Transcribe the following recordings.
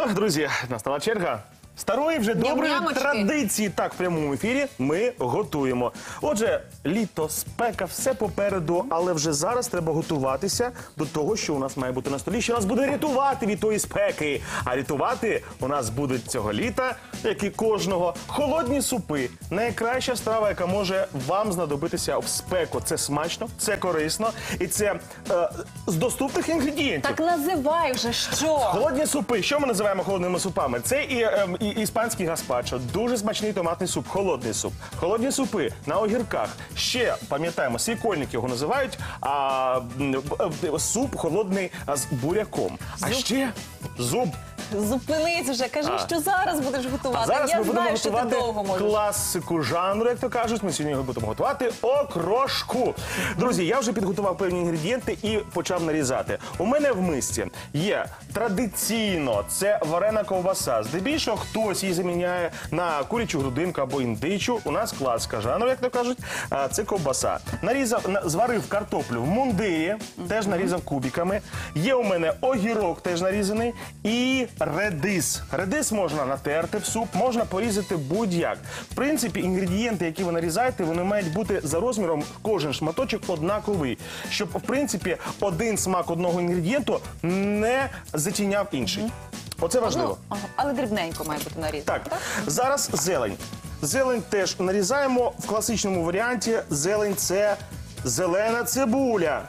Ах, друзі, настала черга. Старої вже доброї Ням-нямочки. традиції. Так, в прямому ефірі ми готуємо. Отже, літо, спека, все попереду, але вже зараз треба готуватися до того, що у нас має бути на столі, що нас буде рятувати від тої спеки. А рятувати у нас будуть цього літа, як і кожного, холодні супи. Найкраща страва, яка може вам знадобитися в спеку. Це смачно, це корисно і це е, з доступних інгредієнтів. Так називай вже що? Холодні супи. Що ми називаємо холодними супами? Це і, ем, і іспанський гаспачо, дуже смачний томатний суп, холодний суп. Холодні супи на огірках. Ще пам'ятаємо, свікольник його називають. А м, суп холодний а, з буряком. А ще зуб. Зупинись вже, кажи, А. що зараз будеш готувати. А зараз Я ми будемо знаю, що ти готувати довго можеш. класику жанру, як то кажуть. Ми сьогодні будемо готувати окрошку. Друзі, я вже підготував певні інгредієнти і почав нарізати. У мене в мисці є традиційно це варена ковбаса. Здебільшого хтось її заміняє на курячу грудинку або індичу. У нас класика жанру, як то кажуть. а, Це ковбаса. Нарізав, на- зварив картоплю в мундирі, теж нарізав кубиками. Є у мене огірок, теж нарізаний, і редис. Редис можна натерти в суп, можна порізати будь-як. В принципі, інгредієнти, які ви нарізаєте, вони мають бути за розміром кожен шматочок однаковий, щоб в принципі один смак одного інгредієнту не затіняв інший. Оце важливо. Ну, ага, але дрібненько має бути нарізано. Так, зараз зелень. Зелень теж нарізаємо в класичному варіанті. Зелень це зелена цибуля.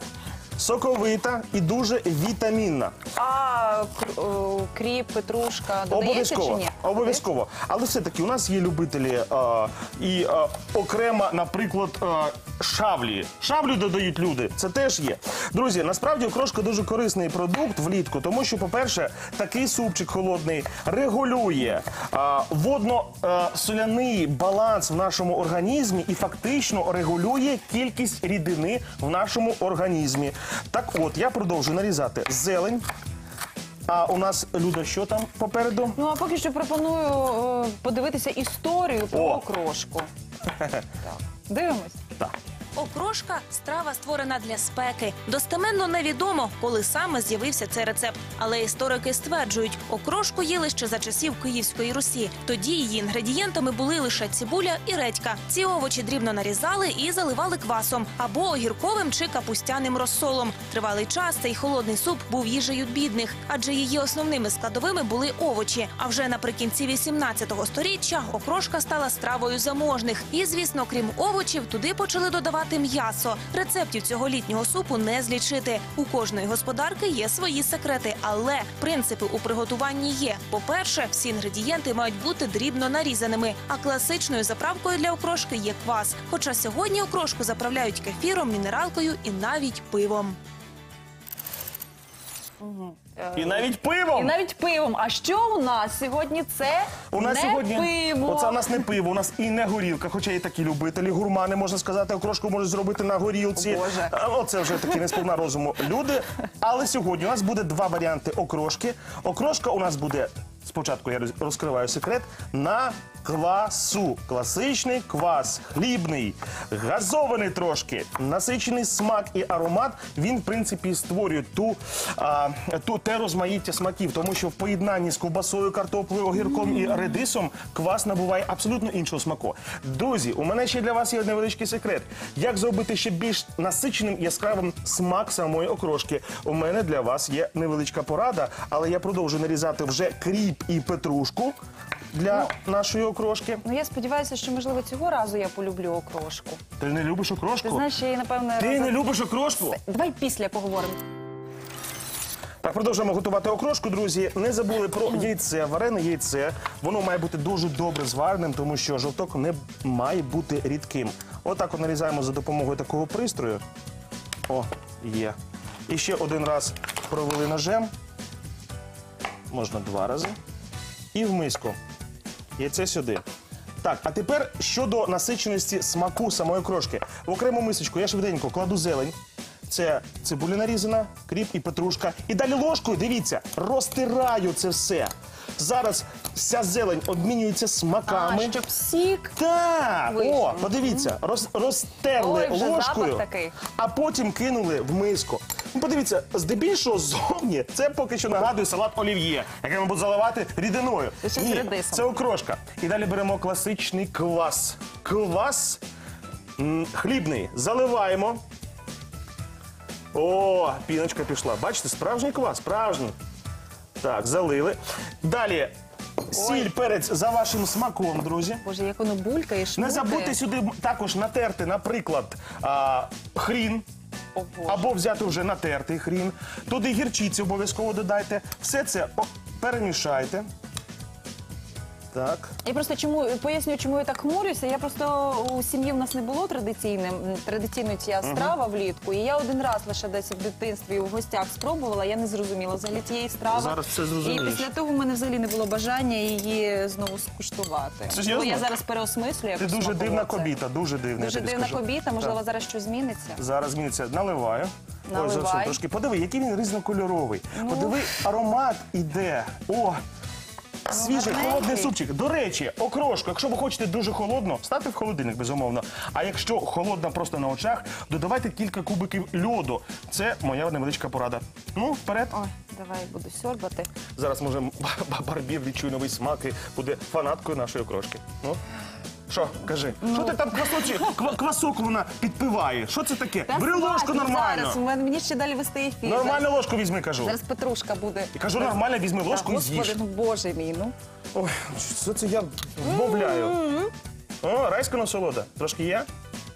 Соковита і дуже вітамінна. А о, кріп, петрушка додається чи Обов'язково. ні? Обов'язково. Але все-таки у нас є любителі е, і е, окремо, наприклад, е, шавлі. Шавлю додають люди. Це теж є. Друзі, насправді окрошка дуже корисний продукт влітку, тому що, по-перше, такий супчик холодний регулює водно-соляний баланс в нашому організмі і фактично регулює кількість рідини в нашому організмі. Так от, я продовжую нарізати зелень. А у нас Люда, що там попереду? Ну а поки що пропоную е, подивитися історію про О. окрошку. Так, дивимось. Так. Окрошка страва створена для спеки. Достеменно невідомо, коли саме з'явився цей рецепт. Але історики стверджують, окрошку їли ще за часів Київської Русі. Тоді її інгредієнтами були лише цибуля і редька. Ці овочі дрібно нарізали і заливали квасом або огірковим чи капустяним розсолом. Тривалий час цей холодний суп був їжею бідних, адже її основними складовими були овочі. А вже наприкінці 18 століття окрошка стала стравою заможних. І, звісно, крім овочів, туди почали додавати м'ясо. Рецептів цього літнього супу не злічити. У кожної господарки є свої секрети, але принципи у приготуванні є. По-перше, всі інгредієнти мають бути дрібно нарізаними. А класичною заправкою для окрошки є квас. Хоча сьогодні окрошку заправляють кефіром, мінералкою і навіть пивом. І навіть пивом. І навіть пивом. А що у нас сьогодні? Це У нас не сьогодні пиво. оце у нас не пиво, у нас і не горілка. Хоча є такі любителі, гурмани можна сказати, окрошку можуть зробити на горілці. О, Боже. А, Оце вже такі несповна розуму люди. Але сьогодні у нас буде два варіанти окрошки. Окрошка у нас буде. Спочатку я розкриваю секрет на квасу. Класичний квас, хлібний, газований трошки, насичений смак і аромат. Він, в принципі, створює ту, а, ту те розмаїття смаків, тому що в поєднанні з ковбасою, картоплею, огірком і редисом квас набуває абсолютно іншого смаку. Друзі, у мене ще для вас є невеличкий секрет. Як зробити ще більш насиченим яскравим смак самої окрошки? У мене для вас є невеличка порада, але я продовжую нарізати вже кріп і петрушку для нашої окрошки. Ну я сподіваюся, що можливо цього разу я полюблю окрошку. Ти не любиш окрошку? Ти знаєш, я її напевне Ти разом- не любиш окрошку? Давай після поговоримо. Так, продовжуємо готувати окрошку, друзі. Не забули про яйце, варене яйце. Воно має бути дуже добре звареним, тому що жовток не має бути рідким. Отак от нарізаємо за допомогою такого пристрою. О, є. І ще один раз провели ножем. Можна два рази. І в миску. Яйце сюди. Так, а тепер щодо насиченості смаку самої крошки. В окрему мисочку я швиденько кладу зелень. Це цибуля нарізана, кріп і петрушка. І далі ложкою, дивіться, розтираю це все. Зараз вся зелень обмінюється смаками. А, щоб сік. Так, Вийшло. о, подивіться, роз, розтерли Ой, вже ложкою, запах такий. а потім кинули в миску. Ну, подивіться, здебільшого ззовні це поки що нагадує салат олів'є, який ми будемо заливати рідиною. Це з Ні, редисом. це окрошка. І далі беремо класичний квас. Квас м, хлібний. Заливаємо. О, піночка пішла. Бачите, справжній квас, справжній. Так, залили. Далі сіль, перець за вашим смаком, друзі. Боже, як воно булькає, Не забудьте сюди також натерти, наприклад, а, хрін. Або взяти вже натертий хрін. Туди гірчиці обов'язково додайте. Все це перемішайте. Так. Я просто чому поясню, чому я так хмурюся. Я просто у сім'ї в нас не було традиційним традиційної ця страва влітку. І я один раз лише десь в дитинстві у гостях спробувала. Я не зрозуміла взагалі тієї страви. Зараз все зрозумієш. І після того в мене взагалі не було бажання її знову скуштувати. Серйозно? Бо я зараз переосмислюю. Ти дуже дивна кобіта, дуже дивна. Дуже я тобі дивна скажу. кобіта. Можливо, Так. зараз щось зміниться. Зараз зміниться. Наливаю. Наливай. Ну. зовсім трошки. Подиви, який він різнокольоровий. Подиви, аромат іде. О! Свіжий холодний супчик. До речі, окрошку, якщо ви хочете дуже холодно, ставте в холодильник, безумовно. А якщо холодна просто на очах, додавайте кілька кубиків льоду. Це моя невеличка порада. Ну, вперед. Ой, давай буду сьорбати. Зараз може м- ба- барбір відчує новий смак і буде фанаткою нашої окрошки. Ну. Що, кажи, Ну. що ти там квасочі, ква- квасок вона підпиває? Що це таке? Та Бери ложку хватить нормально. Зараз, у мене- мені ще далі вести ефір. Нормальну ложку візьми, кажу. Зараз, зараз Петрушка буде. І кажу, нормально візьми Та, ложку і Господи, ну боже мій, ну. Ой, що це я вмовляю? О, райська насолода. Трошки є?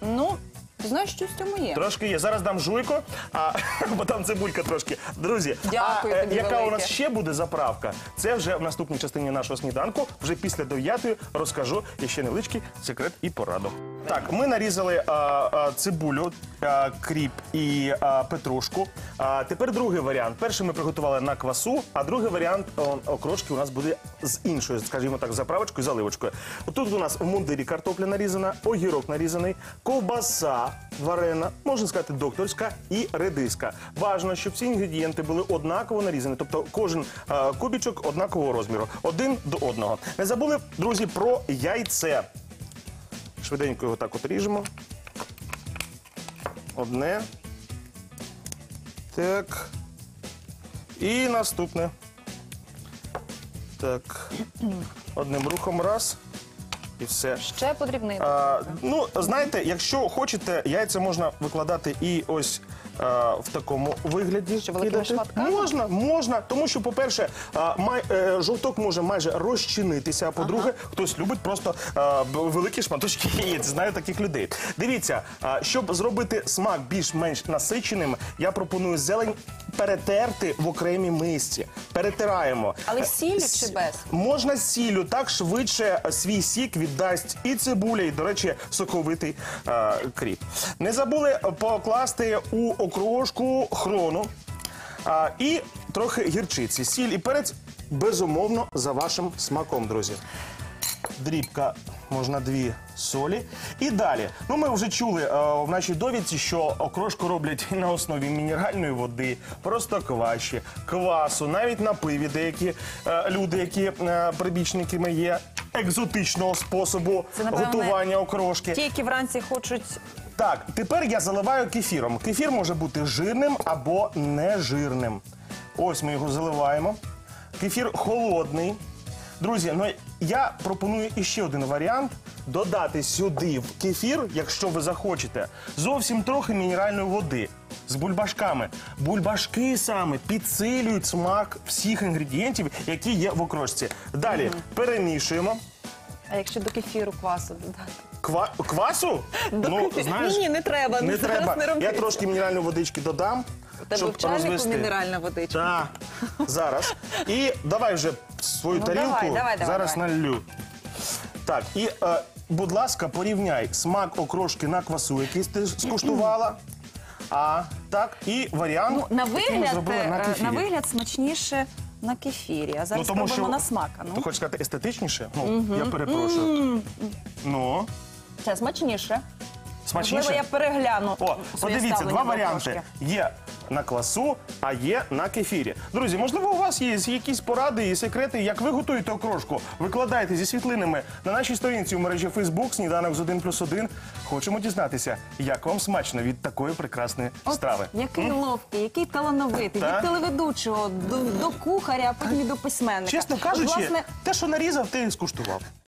Ну, ти знаєш, що в цьому є. Трошки є. Зараз дам жуйко, а, бо там цибулька трошки. Друзі, Дякую а е, тобі яка у нас ще буде заправка? Це вже в наступній частині нашого сніданку. Вже після дев'ятої розкажу і ще невеличкий секрет і пораду. Так, ми нарізали а, а, цибулю, а, кріп і а, петрушку. А, тепер другий варіант. Перший ми приготували на квасу, а другий варіант окрошки у нас буде з іншою, скажімо так, заправочкою, заливочкою. Тут у нас в мундирі картопля нарізана, огірок нарізаний, ковбаса варена, можна сказати, докторська і редиска. Важно, щоб всі інгредієнти були однаково нарізані, тобто кожен е, кубічок однакового розміру, один до одного. Не забули, друзі, про яйце. Швиденько його так от ріжемо. Одне. Так. І наступне. Так. Одним рухом раз. І все. Ще подрібний. А, ну, знаєте, якщо хочете, яйця можна викладати і ось а, в такому вигляді. Що, великими кидати. шматками? Можна, можна. Тому що, по-перше, а, май, е, жовток може майже розчинитися, а по-друге, хтось любить просто а, б- великі шматочки яєць. Знаю таких людей. Дивіться, а, щоб зробити смак більш-менш насиченим, я пропоную зелень перетерти в окремій мисці. Перетираємо. Але Е, сіллю чи без? Можна з сіллю, так швидше свій сік віддасть і цибуля, і, до речі, соковитий е, кріп. Не забули покласти у окрошку хрону а, і трохи гірчиці. Сіль і перець, безумовно, за вашим смаком, друзі. Дрібка, можна дві солі. І далі. Ну, ми вже чули е, в нашій довідці, що окрошку роблять на основі мінеральної води, просто кваші, квасу, навіть на пиві деякі е, люди, які е, прибічниками є екзотичного способу Це, напевне, готування окрошки. Ті, які вранці хочуть Так, тепер я заливаю кефіром. Кефір може бути жирним або нежирним. Ось ми його заливаємо. Кефір холодний. Друзі, ну я пропоную іще один варіант додати сюди в кефір, якщо ви захочете, зовсім трохи мінеральної води з бульбашками. Бульбашки саме підсилюють смак всіх інгредієнтів, які є в окрошці. Далі перемішуємо. А якщо до кефіру квасу додати? Ква... Квасу? До кефіру. Ні, ні, не треба. Не Ну, зараз треба. не. Я трошки мінеральної водички додам. У тебе щоб в чайнику розвести. мінеральна водичка. Так, зараз. І давай вже свою Ну, тарілку давай, давай, зараз давай. налью. Так, і, е, будь ласка, порівняй смак окрошки на квасу, який ти скуштувала. А так, і варіант, Ну, на який ми вигляд, зробили на е, кефірі. на вигляд смачніше на кефірі. А зараз спробуємо на смак. а Ти Ну. хочеш сказати естетичніше? Ну, я перепрошую. Ну, Це смачніше. смачніше? Можливо, я перегляну О, своє подивіться, ставлення два до варіанти. окрошки. Є на квасу, а є на кефірі. Друзі, можливо, у вас є якісь поради і секрети, як ви готуєте окрошку. Викладайте зі світлинами на нашій сторінці у мережі Facebook «Сніданок з 1 плюс 1». Хочемо дізнатися, як вам смачно від такої прекрасної От страви. Який ловкий, який талановитий, від телеведучого до, до кухаря, а потім і до письменника. Чесно От, кажучи, власне, те, що нарізав, ти скуштував.